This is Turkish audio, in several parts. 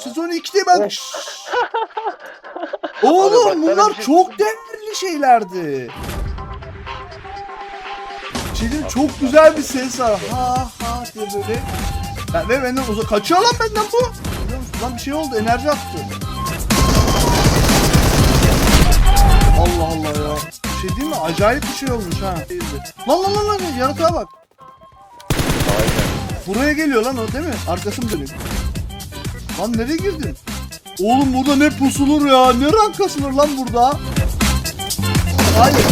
sezon 2'de ben... Oğlum bak, sana bunlar şey çok değerli şeylerdi. Şeyin çok güzel bir ses var. Ha ha diye böyle. Ya, ve benden uzak kaçıyor lan benden bu. Biliyor musun? Lan bir şey oldu enerji attı. Allah Allah ya. Bir şey değil mi? Acayip bir şey olmuş ha. Lan lan lan lan yaratığa bak. Buraya geliyor lan o değil mi? Arkası mı dönük? Lan nereye girdin? Oğlum burada ne pusulur ya? Ne rank kasılır lan burada? Hayır.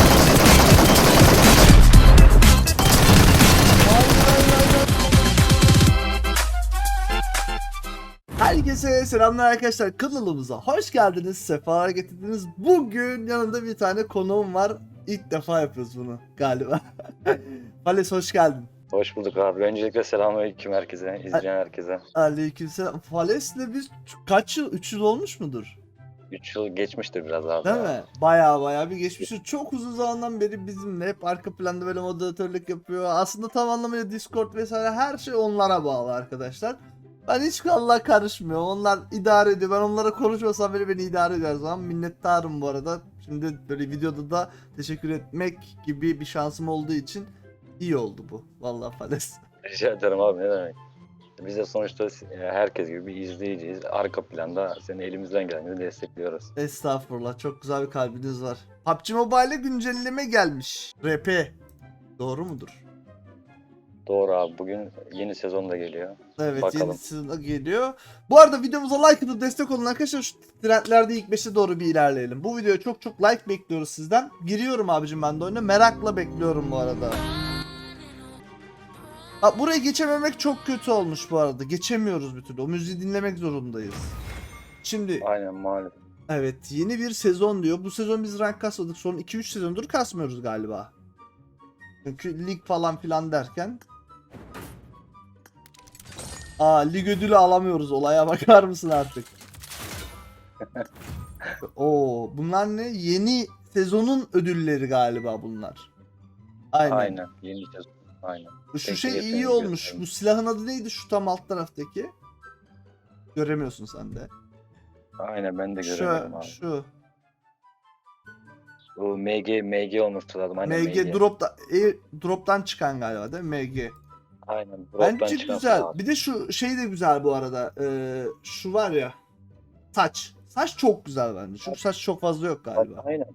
Herkese selamlar arkadaşlar kanalımıza hoş geldiniz sefalar getirdiniz bugün yanımda bir tane konuğum var ilk defa yapıyoruz bunu galiba Fales hoş geldin Hoş bulduk abi. Öncelikle selamünaleyküm herkese, izleyen herkese. Aleykümselam Fales'le biz kaç yıl 3 yıl olmuş mudur 3 yıl geçmiştir biraz abi. Değil ya. mi? Baya baya bir geçmiştir. Çok uzun zamandan beri bizimle hep arka planda böyle moderatörlük yapıyor. Aslında tam anlamıyla Discord vesaire her şey onlara bağlı arkadaşlar. Ben hiç Allah karışmıyor. Onlar idare ediyor. Ben onlara konuşmasam bile beni idare her zaman. Minnettarım bu arada. Şimdi böyle videoda da teşekkür etmek gibi bir şansım olduğu için iyi oldu bu. Vallahi Fales. Rica ederim abi ne demek. Biz de sonuçta e, herkes gibi bir izleyiciyiz. Arka planda seni elimizden geldiğince destekliyoruz. Estağfurullah. Çok güzel bir kalbiniz var. PUBG Mobile'e güncelleme gelmiş. RP. Doğru mudur? Doğru abi bugün yeni sezon da geliyor. Evet Bakalım. yeni sezon geliyor. Bu arada videomuza like atıp destek olun arkadaşlar. Şu trendlerde ilk 5'e doğru bir ilerleyelim. Bu videoya çok çok like bekliyoruz sizden. Giriyorum abicim ben de oyuna. Merakla bekliyorum bu arada. Ha, buraya geçememek çok kötü olmuş bu arada. Geçemiyoruz bir türlü. O müziği dinlemek zorundayız. Şimdi Aynen maalesef. evet yeni bir sezon diyor. Bu sezon biz rank kasmadık. Son 2-3 sezondur kasmıyoruz galiba. Çünkü lig falan filan derken Aa lig ödülü alamıyoruz. Olaya bakar mısın artık? Oo bunlar ne? Yeni sezonun ödülleri galiba bunlar. Aynen. Aynen. Yeni sezon. Aynen. Şu Tek şey iyi olmuş. Bu silahın adı neydi? Şu tam alt taraftaki. Göremiyorsun sen de. Aynen ben de görüyorum Şu, abi. şu. Bu MG, MG olmuştu adım. Aynen MG dropta, air, drop'tan çıkan galiba değil mi? MG. Aynen. drop'tan Bence çıkan güzel. silah. Bir de şu şey de güzel bu arada. Ee, şu var ya. Saç. Saç çok güzel bence. Çünkü saç çok fazla yok galiba. Aynen.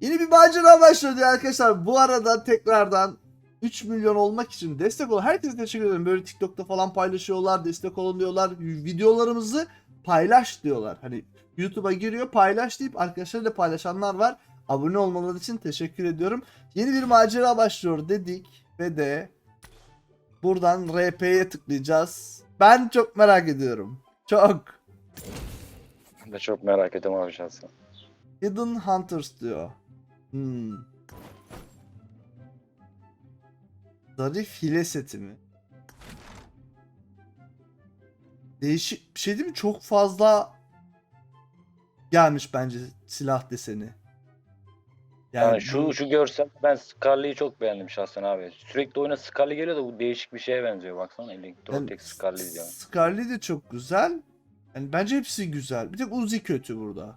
Yeni bir macera başladı arkadaşlar. Bu arada tekrardan 3 milyon olmak için destek olun. Herkese teşekkür ederim. Böyle TikTok'ta falan paylaşıyorlar. Destek olun diyorlar. Videolarımızı paylaş diyorlar. Hani YouTube'a giriyor paylaş deyip arkadaşlarıyla paylaşanlar var. Abone olmaları için teşekkür ediyorum. Yeni bir macera başlıyor dedik ve de buradan RP'ye tıklayacağız. Ben çok merak ediyorum. Çok. Ben de çok merak ediyorum abi şahsen. Hidden Hunters diyor. Hmm. Zarif hile seti mi? Değişik bir şey değil mi? Çok fazla gelmiş bence silah deseni. Yani, şu bu- şu görsem ben Scarlet'i çok beğendim şahsen abi. Sürekli oyuna Scarlet geliyor da bu değişik bir şeye benziyor baksana. Electrotech Scarlet diyor. Scarlet de çok güzel. Yani bence hepsi güzel. Bir tek Uzi kötü burada.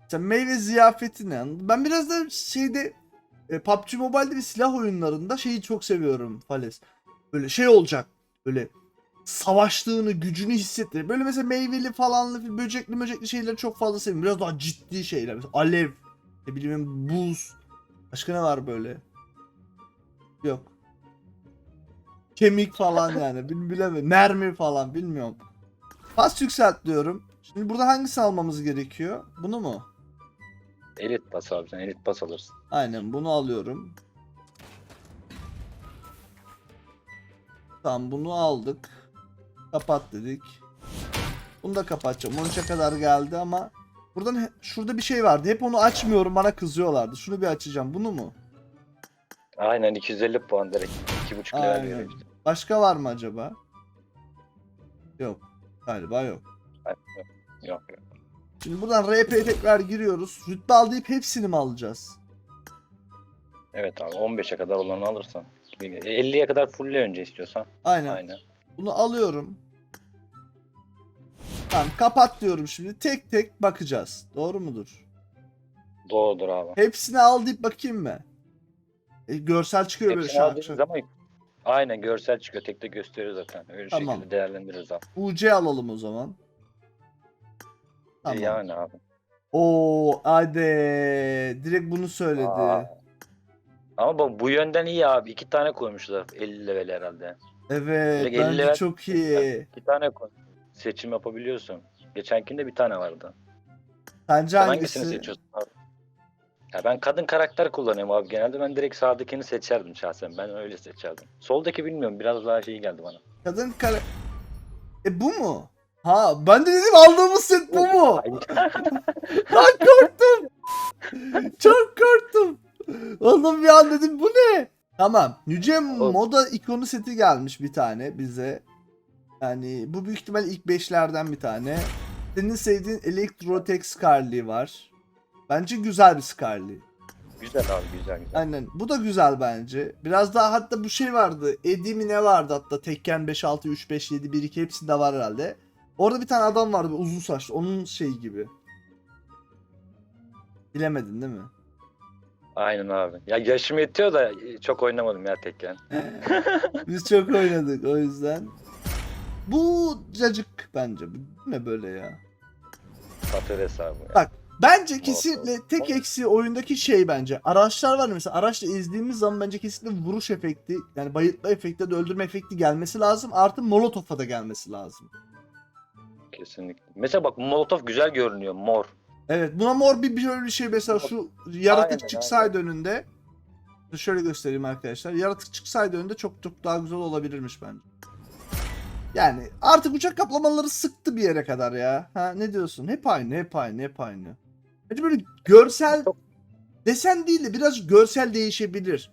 Mesela meyve ziyafeti ne? Ben biraz da şeyde e, PUBG Mobile'de bir silah oyunlarında şeyi çok seviyorum Fales. Böyle şey olacak. Böyle savaştığını, gücünü hissettir. Böyle mesela meyveli falanlı, böcekli böcekli şeyleri çok fazla seviyorum. Biraz daha ciddi şeyler. Mesela alev, ne bileyim buz. Başka ne var böyle? Yok. Kemik falan yani. Bil bilemiyorum. Mermi falan bilmiyorum. Pas yükselt diyorum. Şimdi burada hangisini almamız gerekiyor? Bunu mu? Elit bas abi sen elit bas alırsın. Aynen bunu alıyorum. Tamam bunu aldık. Kapat dedik. Bunu da kapatacağım. 13'e kadar geldi ama buradan he- şurada bir şey vardı. Hep onu açmıyorum bana kızıyorlardı. Şunu bir açacağım. Bunu mu? Aynen 250 puan direkt. 2.5 lira Aynen. veriyor işte. Başka var mı acaba? Yok. Galiba yok. Aynen. Yok yok. Şimdi buradan RP'ye tekrar giriyoruz. Rütbe al deyip hepsini mi alacağız? Evet abi 15'e kadar olanı alırsan. 50'ye kadar fullle önce istiyorsan. Aynen. Aynen. Bunu alıyorum. Tamam kapat diyorum şimdi. Tek tek bakacağız. Doğru mudur? Doğrudur abi. Hepsini al deyip bakayım mı? E, görsel çıkıyor böyle Hepsini şarkı. aldığınız zaman aynen görsel çıkıyor. Tek tek gösteriyor zaten. Öyle Tamam. şekilde değerlendiririz abi. UC alalım o zaman. Tamam. E yani abi. Oo hadi. Direkt bunu söyledi. Aa. Ama bak bu yönden iyi abi. İki tane koymuşlar 50 level herhalde. Evet Direkt bence 50 çok iyi. İki tane koy. Seçim yapabiliyorsun. Geçenkinde bir tane vardı. Sence Sen hangisi? hangisini seçiyorsun abi? Ya ben kadın karakter kullanıyorum abi. Genelde ben direkt sağdakini seçerdim şahsen. Ben öyle seçerdim. Soldaki bilmiyorum. Biraz daha şey geldi bana. Kadın kare... E bu mu? Ha ben de dedim aldığımız set bu mu? Lan korktum. Çok korktum. Oğlum bir an dedim bu ne? Tamam. Yüce moda ikonu seti gelmiş bir tane bize. Yani bu büyük ihtimal ilk beşlerden bir tane. Senin sevdiğin Electrotech Scarly var. Bence güzel bir Scarly. Güzel abi güzel güzel. Aynen. Bu da güzel bence. Biraz daha hatta bu şey vardı. Eddie mi ne vardı hatta Tekken 5 6 3 5 7 1 2 hepsinde var herhalde. Orada bir tane adam vardı uzun saçlı. Onun şeyi gibi. Bilemedin değil mi? Aynen abi. Ya yaşım yetiyor da çok oynamadım ya tekken. Biz çok oynadık o yüzden. Bu cacık bence. Bu ne böyle ya? Patates abi. ya. Bak, Bence kesinlikle tek eksiği oyundaki şey bence. Araçlar var mesela araçla izlediğimiz zaman bence kesinlikle vuruş efekti yani bayıltma efekti de öldürme efekti gelmesi lazım. Artı molotof'a da gelmesi lazım. Kesinlikle. Mesela bak Molotov güzel görünüyor. Mor. Evet buna mor bir, bir şey mesela şu yaratık Aynen, çıksaydı önünde. Şöyle göstereyim arkadaşlar. Yaratık çıksaydı önünde çok çok daha güzel olabilirmiş bence. Yani artık uçak kaplamaları sıktı bir yere kadar ya. Ha ne diyorsun? Hep aynı, hep aynı, hep aynı. Bence böyle görsel desen değil de biraz görsel değişebilir.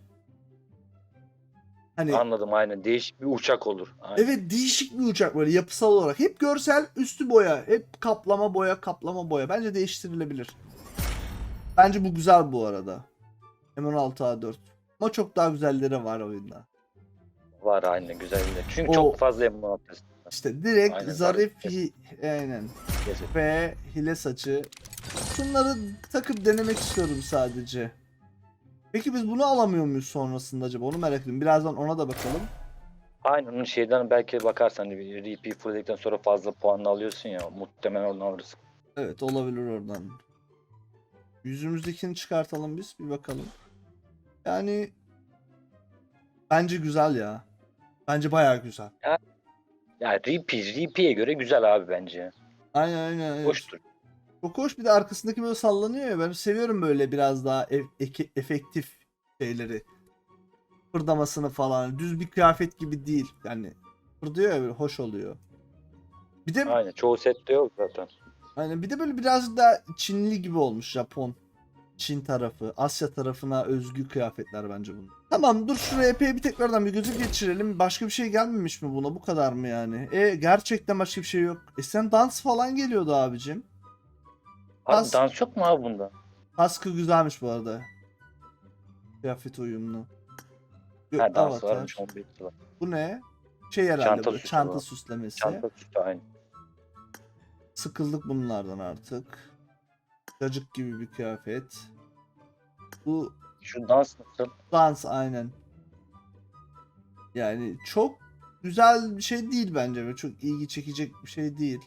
Hani Anladım aynen. Değişik bir uçak olur. Aynen. Evet değişik bir uçak böyle yapısal olarak. Hep görsel üstü boya. Hep kaplama boya kaplama boya. Bence değiştirilebilir. Bence bu güzel bu arada. M16A4. Ama çok daha güzelleri var oyunda. Var aynen güzel. Çünkü O- çok fazla M16 İşte direkt Aynen, zarif zarif. hi- aynen. Ve hile saçı. Bunları takıp denemek istiyorum sadece. Peki biz bunu alamıyor muyuz sonrasında acaba? Onu merak ediyorum. Birazdan ona da bakalım. Aynen onun şeyden belki bakarsan bir RP fulledikten sonra fazla puan alıyorsun ya. Muhtemelen oradan alırsın. Evet olabilir oradan. Yüzümüzdekini çıkartalım biz bir bakalım. Yani bence güzel ya. Bence bayağı güzel. Ya RP, RP'ye göre güzel abi bence. Aynen aynen. evet. Çok hoş bir de arkasındaki böyle sallanıyor ya. Ben seviyorum böyle biraz daha e- eke- efektif şeyleri. Fırdamasını falan. Düz bir kıyafet gibi değil. Yani fırdıyor ya böyle hoş oluyor. Bir de Aynen çoğu sette yok zaten. Aynen bir de böyle birazcık daha Çinli gibi olmuş Japon. Çin tarafı, Asya tarafına özgü kıyafetler bence bunlar. Tamam dur şu RP'ye bir tekrardan bir gözü geçirelim. Başka bir şey gelmemiş mi buna? Bu kadar mı yani? E gerçekten başka bir şey yok. E sen dans falan geliyordu abicim. Abi As- dans yok mu abi bunda? Kaskı güzelmiş bu arada. Kıyafet uyumlu. Gö- Ha dans avatar. varmış 11 var. Bu ne? Şey herhalde Çanta bu, süsü çanta bu. süslemesi. Çanta üstü aynı. Sıkıldık bunlardan artık. Cacık gibi bir kıyafet. Bu Şu dans nasıl? dans aynen. Yani çok güzel bir şey değil bence ve çok ilgi çekecek bir şey değil.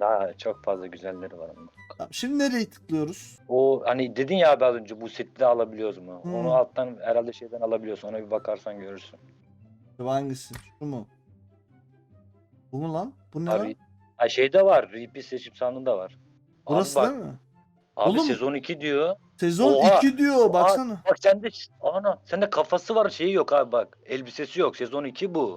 Daha çok fazla güzelleri var ama. Şimdi nereye tıklıyoruz? O hani dedin ya abi az önce bu seti de alabiliyoruz mu? Hmm. Onu alttan herhalde şeyden alabiliyorsun. Ona bir bakarsan görürsün. Bu hangisi? Şu mu? Bu mu lan? Bu ne lan? Abi ha şeyde var. RP seçim sandığında var. Burası abi bak, değil mi? Abi Oğlum- sezon 2 diyor. Sezon Oha! 2 diyor baksana. Bak sende ana sende kafası var şeyi yok abi bak. Elbisesi yok. Sezon 2 bu.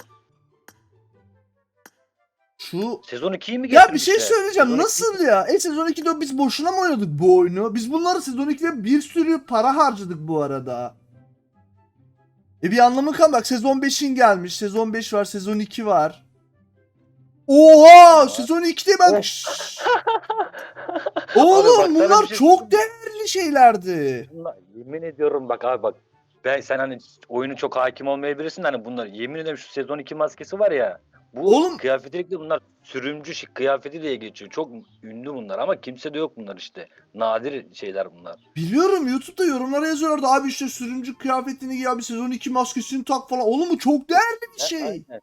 Şu Sezon 2'yi mi Ya bir şey söyleyeceğim. Sezon Nasıl ya? E sezon 2'de biz boşuna mı oynadık bu oyunu? Biz bunları sezon 2'de bir sürü para harcadık bu arada. E bir anlamı kalmadı. Bak sezon 5'in gelmiş. Sezon 5 var, sezon 2 var. Oha! Sezon 2'de bak. Oh. Abi Oğlum bak bunlar şey çok değerli şeylerdi. Bunlar- yemin ediyorum bak abi bak. Ben sen hani oyunu çok hakim olmayabilirsin hani bunlar yemin ederim şu sezon 2 maskesi var ya. Bu Oğlum- kıyafetlikle bunlar sürümcü şık kıyafeti diye geçiyor. Çok ünlü bunlar ama kimse de yok bunlar işte. Nadir şeyler bunlar. Biliyorum YouTube'da yorumlara yazıyorlardı abi işte sürümcü kıyafetini giy abi sezon 2 maskesini tak falan. Oğlum bu çok değerli bir şey. Aynen.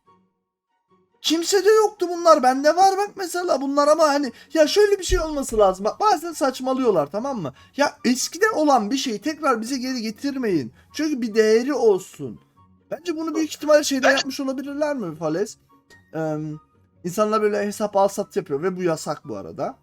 Kimse de yoktu bunlar. Bende var bak mesela bunlar ama hani ya şöyle bir şey olması lazım. Bak bazen saçmalıyorlar tamam mı? Ya eskiden olan bir şeyi tekrar bize geri getirmeyin. Çünkü bir değeri olsun. Bence bunu büyük ihtimalle şeyde yapmış olabilirler mi Fales? Ee, insanlar böyle hesap al sat yapıyor ve bu yasak bu arada.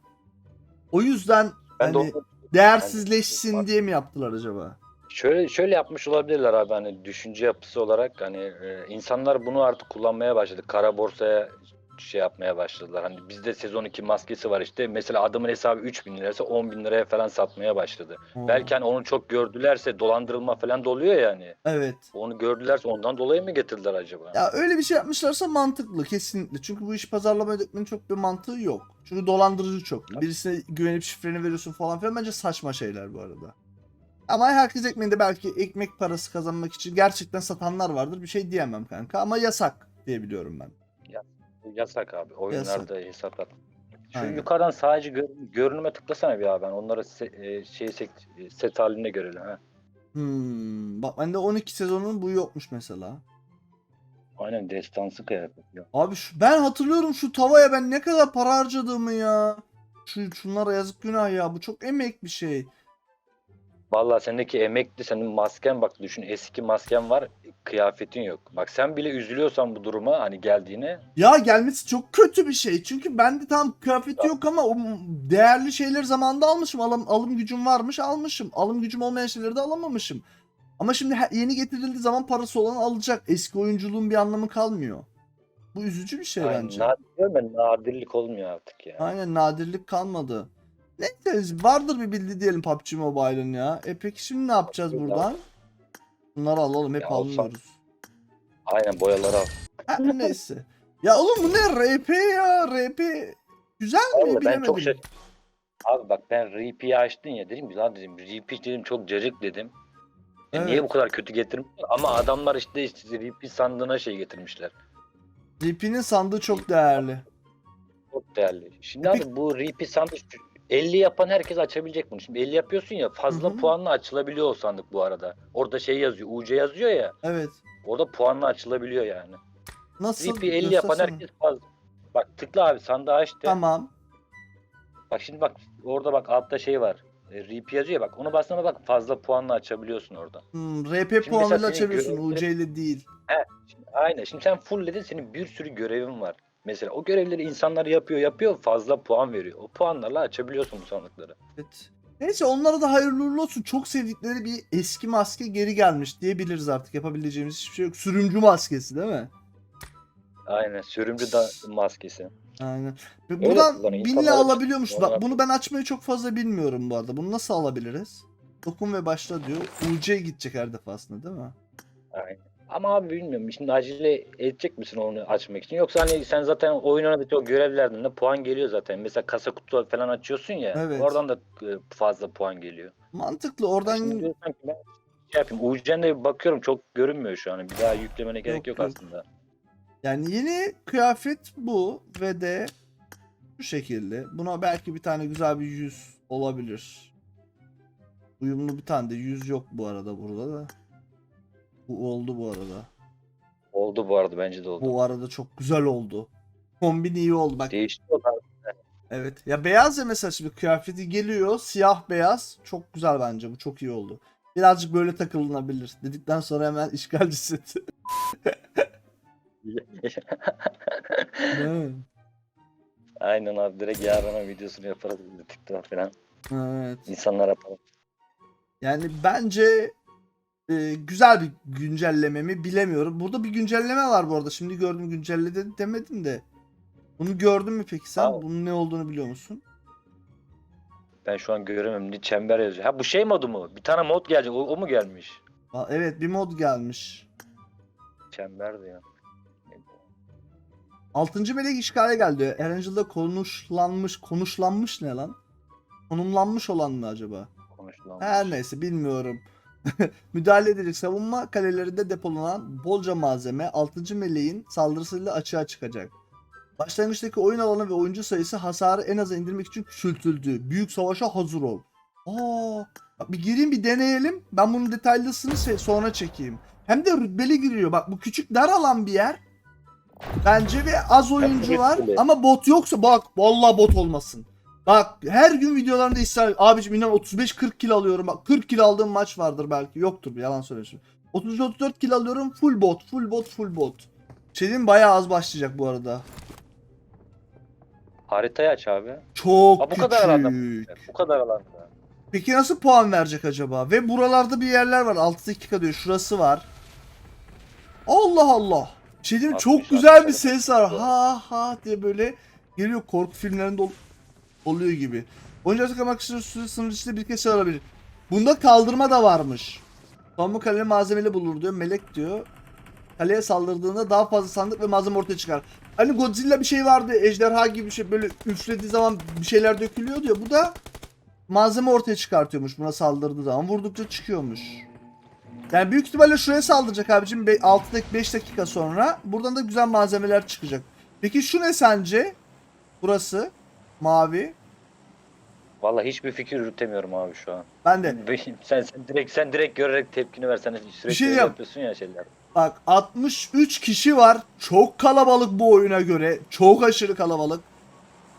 O yüzden Ben de hani onu- değersizleşsin Ben- diye mi yaptılar acaba? Şöyle şöyle yapmış olabilirler abi hani düşünce yapısı olarak hani e, insanlar bunu artık kullanmaya başladı. Kara borsaya şey yapmaya başladılar. Hani bizde sezon 2 maskesi var işte. Mesela adamın hesabı 3000 liraysa 10 bin liraya falan satmaya başladı. Hmm. Belki hani onu çok gördülerse dolandırılma falan da oluyor yani. Evet. Onu gördülerse ondan dolayı mı getirdiler acaba? Ya öyle bir şey yapmışlarsa mantıklı kesinlikle. Çünkü bu iş pazarlama ödetmenin çok bir mantığı yok. Çünkü dolandırıcı çok. Birisine güvenip şifreni veriyorsun falan filan bence saçma şeyler bu arada. Ama herkes ekmeğinde belki ekmek parası kazanmak için gerçekten satanlar vardır. Bir şey diyemem kanka ama yasak diyebiliyorum ben. Yasak abi. Oyunlarda hesap at. Şu Aynen. yukarıdan sadece gör- görünüme tıklasana bir abi. Ben onları se- e, şey set, set halinde görelim. Ha. Hmm, bak bende 12 sezonun bu yokmuş mesela. Aynen destansı kıyafet. Ya. Abi şu, ben hatırlıyorum şu tavaya ben ne kadar para harcadığımı ya. Şu şunlara yazık günah ya. Bu çok emek bir şey. Vallahi sendeki emekli senin masken bak düşün eski masken var kıyafetin yok. Bak sen bile üzülüyorsan bu duruma hani geldiğine Ya gelmesi çok kötü bir şey. Çünkü bende tam kıyafeti yok ama o değerli şeyleri zamanında almışım. Alım, alım gücüm varmış almışım. Alım gücüm olmayan şeyleri de alamamışım. Ama şimdi yeni getirildiği zaman parası olan alacak. Eski oyunculuğun bir anlamı kalmıyor. Bu üzücü bir şey Aynen, bence. nadir, nadirlik olmuyor artık ya. Aynen nadirlik kalmadı. Neyse vardır bir bildi diyelim PUBG Mobile'ın ya. E peki şimdi ne yapacağız buradan? Bunları alalım hep Ya alsak. almıyoruz. Aynen boyaları al. Ha, neyse. Ya oğlum bu ne RP ya RP. Güzel mi Vallahi ben bilemedim. çok şey... Abi bak ben RP'yi açtın ya dedim ki lan dedim RP dedim çok cacık dedim. E Evet. Niye bu kadar kötü getirmişler? Ama adamlar işte, işte RP sandığına şey getirmişler. RP'nin sandığı çok değerli. Çok değerli. Şimdi E abi bu RP sandık 50 yapan herkes açabilecek bunu. Şimdi 50 yapıyorsun ya fazla Hı hı. puanla açılabiliyor o sandık bu arada. Orada şey yazıyor UC yazıyor ya. Evet. Orada puanla açılabiliyor yani. Nasıl? RP 50 yapan Göstersene. herkes fazla. Bak tıkla abi sandığı aç de. Tamam. Bak şimdi bak orada bak altta şey var. E, RP yazıyor ya bak onu bastığında bak fazla puanla açabiliyorsun orada. Hmm, RP mesela puanıyla açabiliyorsun. görevleri- UC ile değil. Şimdi, aynen şimdi sen fullledin senin bir sürü görevin var. Mesela o görevleri insanlar yapıyor yapıyor fazla puan veriyor. O puanlarla açabiliyorsun bu sandıkları. Evet. Neyse onlara da hayırlı uğurlu olsun. Çok sevdikleri bir eski maske geri gelmiş diyebiliriz artık. Yapabileceğimiz hiçbir şey yok. Sürümcü maskesi değil mi? Aynen sürümcü da maskesi. Aynen. Ve Öyle buradan kullanıyor. binle İnsanlar- alabiliyormuş. Bak bunu ben açmayı çok fazla bilmiyorum bu arada. Bunu nasıl alabiliriz? Dokun ve başla diyor. UC gidecek her defasında değil mi? Aynen. Ama abi bilmiyorum şimdi acele edecek misin onu açmak için? Yoksa hani sen zaten oyun oynadıkça o görevlerden de puan geliyor zaten. Mesela kasa kutu falan açıyorsun ya. Evet. Oradan da e, fazla puan geliyor. Mantıklı. Oradan Şimdi ben şey yapayım. Bir bakıyorum çok görünmüyor şu an. Bir daha yüklemene gerek Yok, yok, yok. aslında. Yani yeni kıyafet bu ve de bu şekilde. Buna belki bir tane güzel bir yüz olabilir. Uyumlu bir tane de yüz yok bu arada burada da. Bu oldu bu arada. Oldu bu arada bence de oldu. Bu arada çok güzel oldu. Kombin iyi oldu bak. Değişti o da. Evet. Ya beyaz ya mesela şimdi kıyafeti geliyor. Siyah beyaz. Çok güzel bence. Bu çok iyi oldu. Birazcık böyle takılınabilir. Dedikten sonra hemen işgalci seti. Değil mi? Aynen abi direkt yarına videosunu yaparız TikTok falan. Evet. İnsanlar yapalım. Yani bence e, güzel bir güncelleme mi bilemiyorum. Burada bir güncelleme var bu arada. Şimdi gördüm güncelledi demedim de. Bunu gördün mü peki sen? Aa. Bunun ne olduğunu biliyor musun? Ben şu an göremem. Ne çember yazıyor. Ha bu şey modu mu? Bir tane mod gelecek. O, o mu gelmiş? Aa, evet bir mod gelmiş. Çember diyor. Altıncı melek işgale geldi. Erangel'da konuşlanmış, konuşlanmış ne lan? Konumlanmış olan mı acaba? Konuşulan. Her neyse bilmiyorum. Müdahale edecek savunma kalelerinde depolanan bolca malzeme 6. meleğin saldırısıyla açığa çıkacak. Başlangıçtaki oyun alanı ve oyuncu sayısı hasarı en aza indirmek için küçültüldü. Büyük savaşa hazır ol. Aa, bak bir gireyim bir deneyelim. Ben bunun detaylısını sonra çekeyim. Hem de rütbeli giriyor. Bak bu küçük dar alan bir yer. Bence ve az oyuncu var. Ama bot yoksa bak vallahi bot olmasın. Bak her gün videolarında ısrar abicim inan 35-40 kill alıyorum. Bak 40 kill aldığım maç vardır belki. Yoktur yalan söylüyorsun. 33-34 kill alıyorum full bot full bot full bot. Şey mi? bayağı az başlayacak bu arada. Haritayı aç abi. Çok Ha, bu küçük. kadar alanda. Bu kadar alanda. Peki nasıl puan verecek acaba? Ve buralarda bir yerler var. 6 dakika diyor. Şurası var. Allah Allah. Bir Şey diyeyim çok 60, güzel bir 60. ses var. Ha ha diye böyle geliyor korku filmlerinde ol- oluyor gibi. Oyuncu artık ama kısa süre sınır içinde bir kez çağırabilir. Bunda kaldırma da varmış. Savunma kaleye malzemeli bulur diyor. Melek diyor. Kaleye saldırdığında daha fazla sandık ve malzeme ortaya çıkar. Hani Godzilla bir şey vardı. Ejderha gibi bir şey böyle üflediği zaman bir şeyler dökülüyor diyor. Bu da malzeme ortaya çıkartıyormuş buna saldırdığı zaman. Vurdukça çıkıyormuş. Yani büyük ihtimalle şuraya saldıracak abicim 6 dakika 5 dakika sonra. Buradan da güzel malzemeler çıkacak. Peki şu ne sence? Burası mavi. Vallahi hiçbir fikir yürütemiyorum abi şu an. Ben de. sen, sen direkt sen direkt görerek tepkini versen sürekli şey öyle yapıyorsun ya şeyler. Bak 63 kişi var. Çok kalabalık bu oyuna göre. Çok aşırı kalabalık.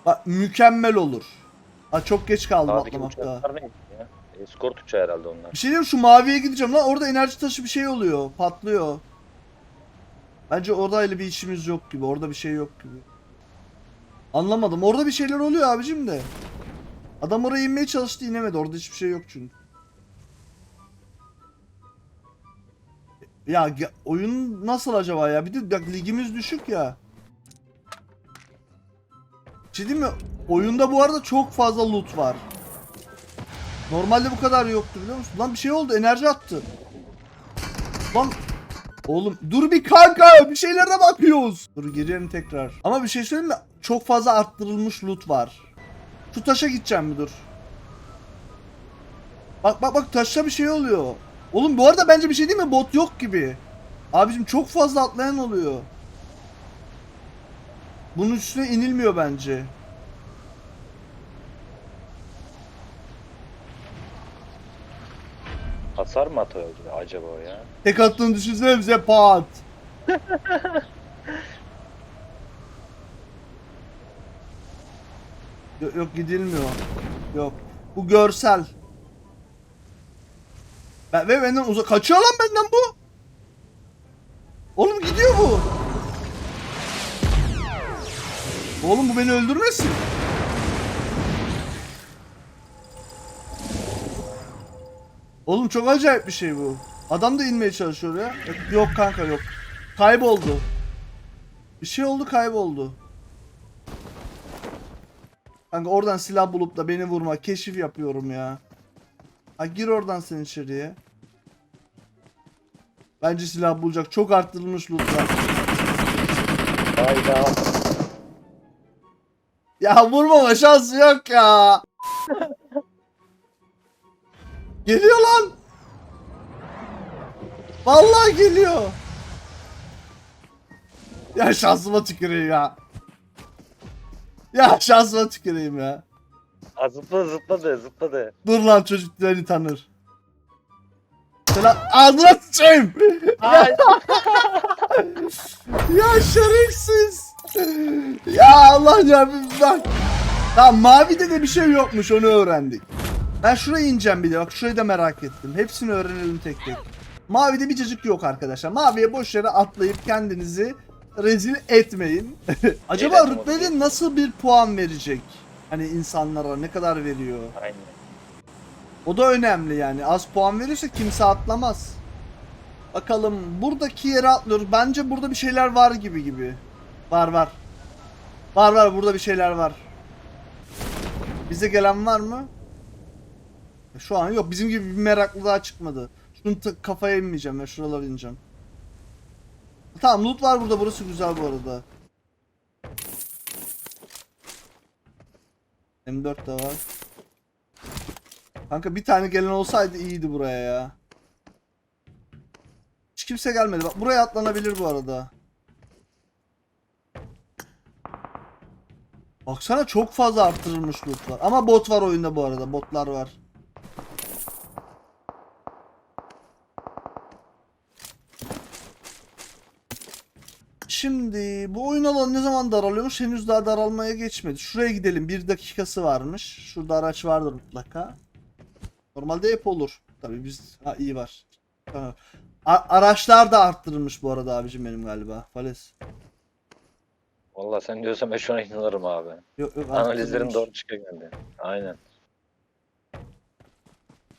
Bak mükemmel olur. Ha çok geç kaldım Sağdaki atlamakta. Eskort uçağı herhalde onlar. Bir şey diyeyim şu maviye gideceğim lan orada enerji taşı bir şey oluyor. Patlıyor. Bence orada öyle bir işimiz yok gibi. Orada bir şey yok gibi. Anlamadım. Orada bir şeyler oluyor abicim de. Adam oraya inmeye çalıştı inemedi. Orada hiçbir şey yok çünkü. Ya oyun nasıl acaba ya? Bir de bak ligimiz düşük ya. Bir şey mi? Oyunda bu arada çok fazla loot var. Normalde bu kadar yoktu biliyor musun? Lan bir şey oldu enerji attı. Lan Oğlum dur bir kanka bir şeylere bakıyoruz. Dur girelim tekrar. Ama bir şey söyleyeyim mi? Çok fazla arttırılmış loot var. Şu taşa gideceğim mi dur. Bak bak bak taşta bir şey oluyor. Oğlum bu arada bence bir şey değil mi? Bot yok gibi. Abicim çok fazla atlayan oluyor. Bunun üstüne inilmiyor bence. Hasar mı atıyor acaba ya? Tek attığını düşünsene bize pat. yok, yok gidilmiyor. Yok. Bu görsel. Ben, ve benden uzak. Kaçıyor lan benden bu. Oğlum gidiyor bu. Oğlum bu beni öldürmesin. Oğlum çok acayip bir şey bu. Adam da inmeye çalışıyor ya. Yok kanka yok. Kayboldu. Bir şey oldu kayboldu. Kanka oradan silah bulup da beni vurma. Keşif yapıyorum ya. Ha gir oradan sen içeriye. Bence silah bulacak. Çok arttırılmış lootlar. Hayda. Ya vurmama şansı yok ya. geliyor lan. Vallahi geliyor. Ya şansıma tüküreyim ya. Ya şansıma tüküreyim ya. Aa, zıpladı zıpladı zıpladı. Dur lan çocuk seni tanır. Selam ağzına sıçayım. Ay. Ya şerefsiz. Ya Allah ya bak. Tamam mavide de bir şey yokmuş onu öğrendik. Ben şuraya ineceğim bir de bak şurayı da merak ettim. Hepsini öğrenelim tek tek. Mavide bir cacık yok arkadaşlar. Maviye boş yere atlayıp kendinizi rezil etmeyin. Acaba Eğlenceli rütbeli nasıl bir puan verecek? Hani insanlara ne kadar veriyor? Aynen. O da önemli yani. Az puan verirse kimse atlamaz. Bakalım buradaki yere atlıyoruz. Bence burada bir şeyler var gibi gibi. Var var. Var var burada bir şeyler var. Bize gelen var mı? Şu an yok. Bizim gibi bir meraklı daha çıkmadı. Şunu kafaya inmeyeceğim ve şuralara ineceğim. Tamam loot var burada. Burası güzel bu arada. M4 de var. Kanka bir tane gelen olsaydı iyiydi buraya ya. kimse gelmedi. Bak buraya atlanabilir bu arada. Baksana çok fazla arttırılmış loot. Ama bot var oyunda bu arada. Botlar var. Bu oyun alanı ne zaman daralıyormuş? Henüz daha daralmaya geçmedi. Şuraya gidelim. Bir dakikası varmış. Şurada araç vardır mutlaka. Normalde hep olur. Tabii biz ha iyi var. Tamam. A- araçlar da arttırılmış bu arada abicim benim galiba. Vales. Valla sen diyorsan ben şuna inanırım abi. Yok yok Analizlerin doğru çıkıyor geldi. Aynen.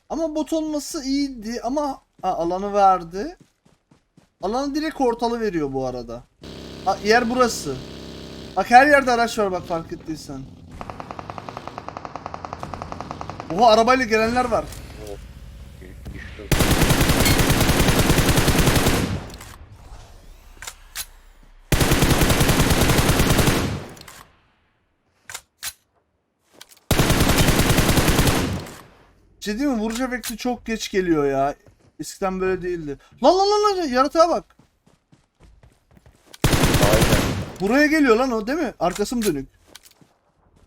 Ama bot olması iyiydi ama ha, alanı verdi. Alanı direkt ortalı veriyor bu arada. Yer burası. Bak her yerde araç var bak fark ettiysen. Oha arabayla gelenler var. Şey değil mi? Vuruş efekti çok geç geliyor ya. Eskiden böyle değildi. Lan lan lan lan yaratığa bak. Aynen. Buraya geliyor lan o değil mi? Arkası mı dönük?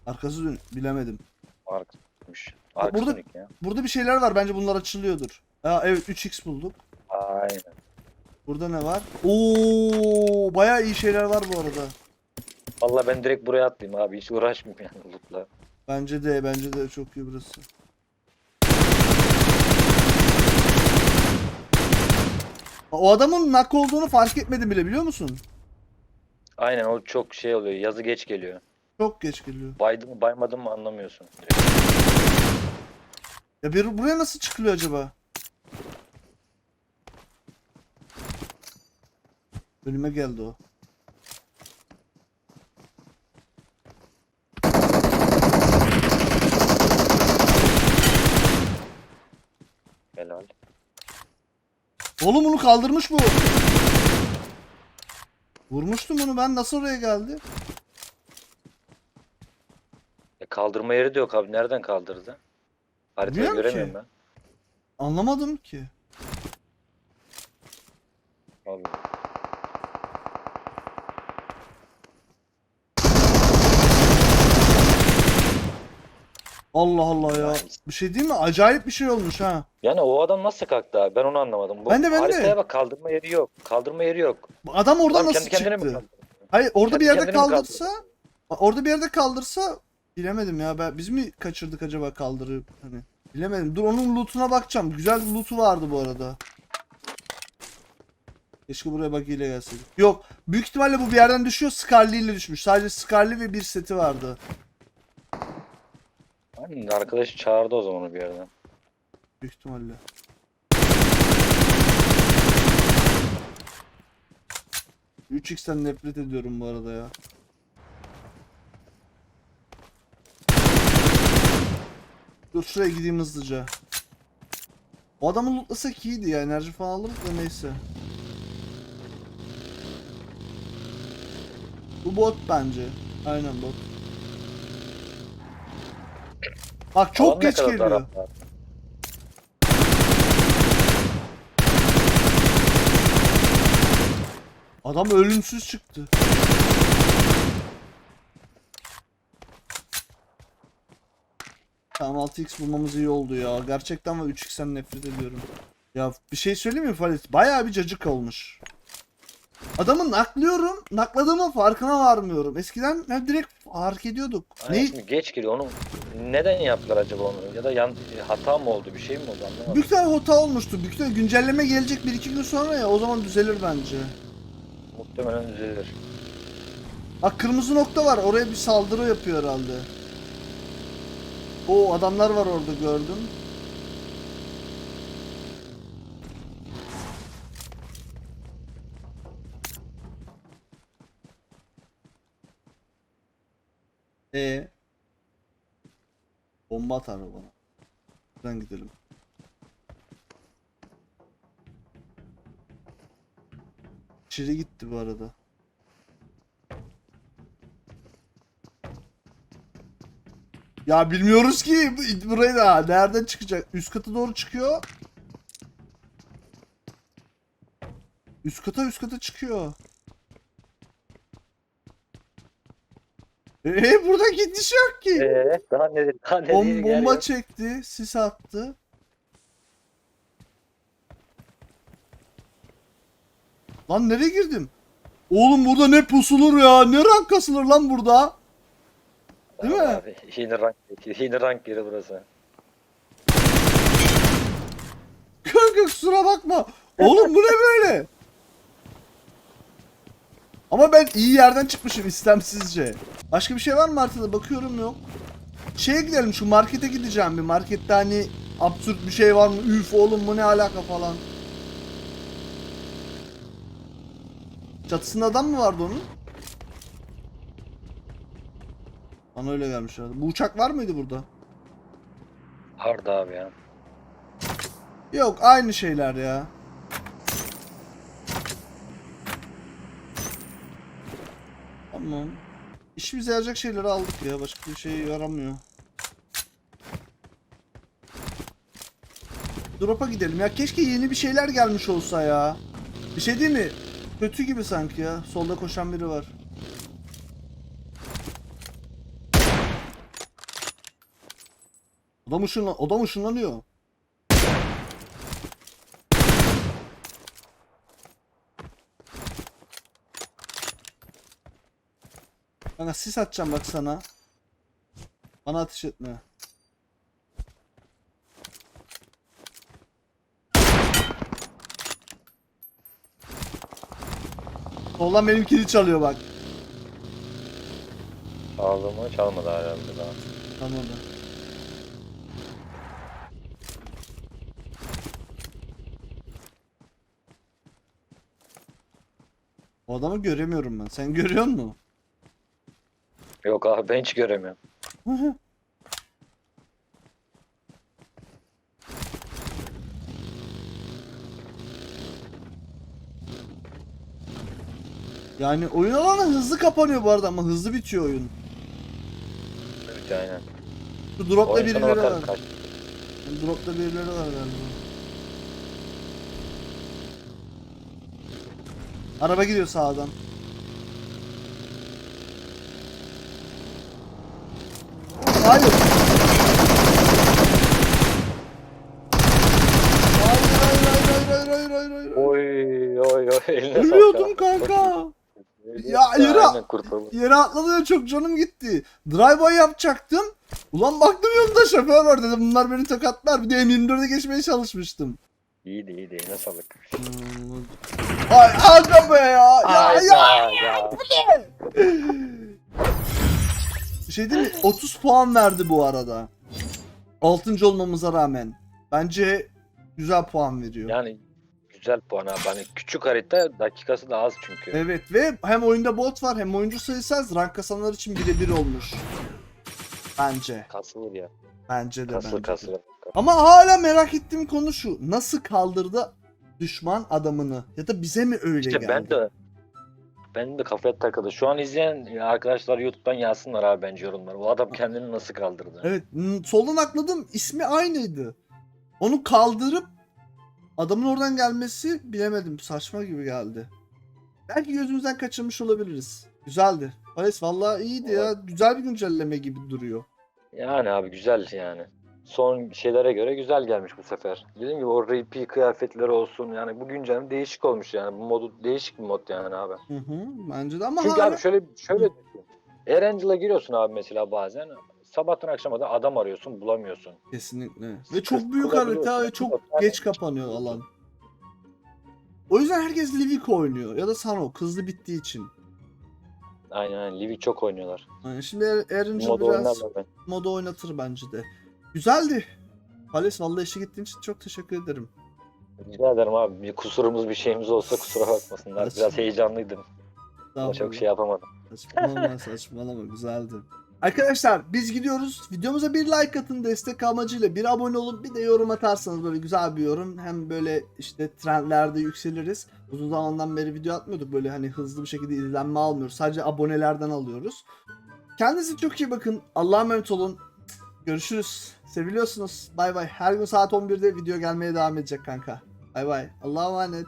Arkası dönük. Bilemedim. Arkasıymış. burada- Arkasındaki ya. Burada bir şeyler var. Bence bunlar açılıyordur. Aa, evet 3x bulduk. Aynen. Burada ne var? Oo, bayağı iyi şeyler var bu arada. Valla ben direkt buraya atlayayım abi. Hiç uğraşmayayım yani lootla. Bence de bence de çok iyi burası. O adamın nak olduğunu fark etmedim bile biliyor musun? Aynen o çok şey oluyor. Yazı geç geliyor. Çok geç geliyor. Baydım mı baymadım mı anlamıyorsun. Ya bir, buraya nasıl çıkılıyor acaba? Önüme geldi o. Helal. Oğlum bunu kaldırmış bu. Vurmuştum onu ben nasıl oraya geldi? E, kaldırma yeri de yok abi. Nereden kaldırdı? Haritayı Bilmiyorum göremiyorum ki. ben. Anlamadım ki. Abi. Allah Allah ya. Bir şey değil mi? Acayip bir şey olmuş ha. Yani o adam nasıl kalktı abi? Ben onu anlamadım. Bu Ben de, ben de. haritaya bak kaldırma yeri yok. Kaldırma yeri yok. Adam oradan Adam nasıl kendi kendine mi çıktı? kaldırdı? Hayır orada Kendi bir yerde kendine mi kaldırsa orada bir yerde kaldırsa bilemedim ya ben biz mi kaçırdık acaba kaldırıp hani bilemedim. Dur onun lootuna bakacağım. Güzel bir lootu vardı bu arada. Keşke buraya bug ile gelseydik. Yok. Büyük ihtimalle bu bir yerden düşüyor. Scarlet ile düşmüş. Sadece Scarlet ve bir seti vardı. Aynen, arkadaşı çağırdı o zaman bir yerden. Büyük ihtimalle. Üç x'ten nefret ediyorum bu arada ya. Dur şuraya gideyim hızlıca. O adamı lootlasak iyiydi ya. Enerji falan alırız da neyse. Bu bot bence. Aynen bot. Bak çok Alan ne geç kadar geliyor. Adam ölümsüz çıktı. Tamam 6x bulmamız iyi oldu ya. Gerçekten ve 3x'ten nefret ediyorum. Ya bir şey söyleyeyim mi Falit? Bayağı bir cacık olmuş. Adamı naklıyorum. Nakladığımın farkına varmıyorum. Eskiden hep direkt fark ediyorduk. Aynen, Ne? geç geliyor. Onu neden yaptılar acaba onu? Ya da yan, hata mı oldu? Bir şey mi oldu anlamadım. Büyük tane hata olmuştu. Büyük tane güncelleme gelecek 1-2 gün sonra ya. O zaman düzelir bence. Muhtemelen düzelir. Bak kırmızı nokta var. Oraya bir saldırı yapıyor herhalde. O adamlar var orada gördüm. E Bomba atar bana. Buradan gidelim. İçeri gitti bu arada. Ya bilmiyoruz ki bu- burayı da nereden çıkacak? Üst kata doğru çıkıyor. Üst kata üst kata çıkıyor. Eee burada gidiş yok ki. Ee, daha ne daha ne Bom, bomba geliyor. çekti, sis attı. Lan nereye girdim? Oğlum burada ne pusulur ya? Ne rank kasılır lan burada? Değil mi? Abi, Yeni rank, yeni rank yeri burası. Kanka kusura bakma. Oğlum bu ne böyle? Ama ben iyi yerden çıkmışım istemsizce. Başka bir şey var mı haritada? Bakıyorum yok. Şeye gidelim şu markete gideceğim bir. Markette hani absürt bir şey var mı? Üf oğlum bu ne alaka falan. Çatısında adam mı vardı onun? Bana öyle gelmiş herhalde. Bu uçak var mıydı burada? Harda abi ya. Yok aynı şeyler ya. Tamam. İşimize yarayacak şeyleri aldık ya. Başka bir şey yaramıyor. Drop'a gidelim ya. Keşke yeni bir şeyler gelmiş olsa ya. Bir şey değil mi? Kötü gibi sanki ya. Solda koşan biri var. Adam, ışınla adam ışınlanıyor. Kanka sis atacağım bak sana. Bana ateş etme. Soldan benimkini çalıyor bak. Çaldı mı? Çalmadı herhalde daha. Tamam. O adamı göremiyorum ben. Sen görüyor musun? Yok abi ben hiç göremiyorum. Yani oyun alanı hızlı kapanıyor bu arada ama hızlı bitiyor oyun. Evet aynen. Şu dropta Oyun birileri var. kaç. Dropta birileri var galiba. Araba gidiyor sağdan. Hayır. Hayır hayır hayır hayır hayır hayır hayır. Oy oy oy eline sağlık Ölüyordum abi. kanka. Bakın. Ya, kurtuldum. Yere atladı çok canım gitti. Drive-by yapacaktım. Ulan baktım yanımda şoför var dedim. Bunlar beni tokatlar. Bir de M24'e geçmeye çalışmıştım. İyiydi iyiydi eline sağlık. Hmm. Ay aga be ya. Ya ya. ya. Bir şey değil mi? 30 puan verdi bu arada. 6. olmamıza rağmen. Bence güzel puan veriyor. Yani güzel puan abi. Hani küçük harita dakikası da az çünkü. Evet ve hem oyunda bot var hem oyuncu sayısı az. Rank kasanlar için birebir olmuş. Bence. Kasılır ya. Bence de Kasılır bence kasılır. Ama hala merak ettiğim konu şu. Nasıl kaldırdı düşman adamını? Ya da bize mi öyle İşte geldi? ben de benim de kafaya takıldı. Şu an izleyen arkadaşlar YouTube'dan yazsınlar abi bence yorumları. O adam kendini nasıl kaldırdı? Evet. hmm, Soldan akladım. ismi aynıydı. Onu kaldırıp adamın oradan gelmesi bilemedim. Saçma gibi geldi. Belki gözümüzden kaçırmış olabiliriz. Güzeldi. Paris vallahi iyiydi ya. Güzel bir güncelleme gibi duruyor. Yani abi güzel yani. Son şeylere göre güzel gelmiş bu sefer. Dediğim gibi o RP kıyafetleri olsun yani bu güncelleme değişik olmuş yani. Bu modu değişik bir mod yani abi. Hı hı. Bence de ama Çünkü hala... abi şöyle şöyle. Erangel'a giriyorsun abi mesela bazen. Sabahtan akşama da adam arıyorsun bulamıyorsun. Kesinlikle. Ve çok büyük harita ve çok geç kapanıyor alan. O yüzden herkes Livik oynuyor ya da Sanok hızlı bittiği için. Aynen aynen. Livik çok oynuyorlar. Yani şimdi Er- Erangel Modu biraz ben. modu oynatır bence de. Güzeldi. Palace vallahi eşlik ettiğin için çok teşekkür ederim. Rica ederim abi. Bir kusurumuz bir şeyimiz olsa kusura bakmasınlar. Biraz heyecanlıydım. Ama Daha çok şey yapamadım. Saçmalama saçmalama güzeldi. Arkadaşlar biz gidiyoruz. Videomuza bir like atın destek amacıyla bir abone olun bir de yorum atarsanız böyle güzel bir yorum. Hem böyle işte trendlerde yükseliriz. Uzun zamandan beri video atmıyorduk böyle hani hızlı bir şekilde izlenme almıyoruz. Sadece abonelerden alıyoruz. Kendinize çok iyi bakın. Allah'a emanet olun. Görüşürüz. Seviliyorsunuz. Bay bay. Her gün saat 11'de video gelmeye devam edecek kanka. Bay bay. Allah'a emanet.